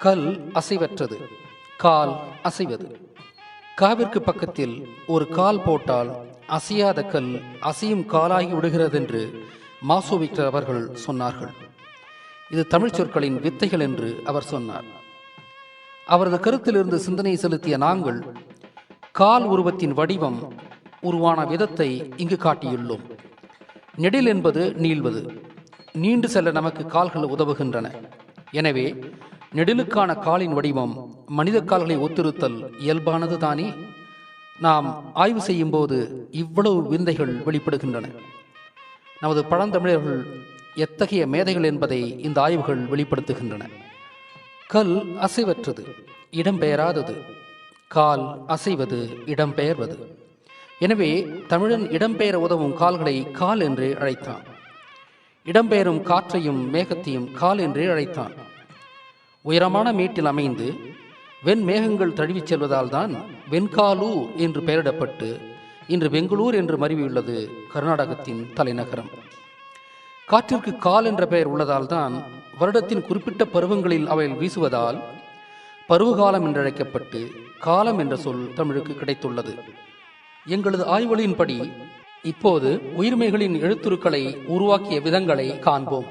கல் அசைவற்றது. கால் அசைவது. காவிற்கு பக்கத்தில் ஒரு கால் போட்டால் அசையாத கல் அசையும் காலாகி விடுகிறதென்று மாசோவிக்டர் அவர்கள் சொன்னார்கள். இது தமிழ்ச் சொற்களின் வித்தைகள் என்று அவர் சொன்னார். அவரது கருத்திலிருந்து சிந்தனை செலுத்திய நாங்கள் கால் உருவத்தின் வடிவம் உருவான விதத்தை இங்கு காட்டியுள்ளோம். நெடில் என்பது நீள்வது. நீண்டு செல்ல நமக்கு கால்கள் உதவுகின்றன. எனவே நெடிலுக்கான காலின் வடிவம் மனித கால்களை ஒத்திருத்தல் இயல்பானது தானே நாம் ஆய்வு செய்யும் போது இவ்வளவு விந்தைகள் வெளிப்படுகின்றன. நமது பழந்தமிழர்கள் எத்தகைய மேதைகள் என்பதை இந்த ஆய்வுகள் வெளிப்படுத்துகின்றன. கல் அசைவற்றது இடம்பெயராதது கால் அசைவது இடம்பெயர்வது எனவே தமிழன் இடம்பெயர உதவும் கால்களை கால் என்று அழைத்தான். இடம்பெயரும் காற்றையும் மேகத்தையும் கால் என்றே அழைத்தான். உயரமான மேட்டில் அமைந்து வெண்மேகங்கள் தழுவிச் செல்வதால் தான் வெண்காலு என்று பெயரிடப்பட்டு இன்று பெங்களூர் என்று மருவியுள்ளது கர்நாடகத்தின் தலைநகரம். காற்றிற்கு கால் என்ற பெயர் உள்ளதால் தான் வருடத்தின் குறிப்பிட்ட பருவங்களில் அவை வீசுவதால் பருவகாலம் என்றழைக்கப்பட்டு காலம் என்ற சொல் தமிழுக்கு கிடைத்துள்ளது. எங்களது ஆய்வுகளின்படி இப்போது உயிர்மைகளின் எழுத்துருக்களை உருவாக்கிய விதங்களை காண்போம்.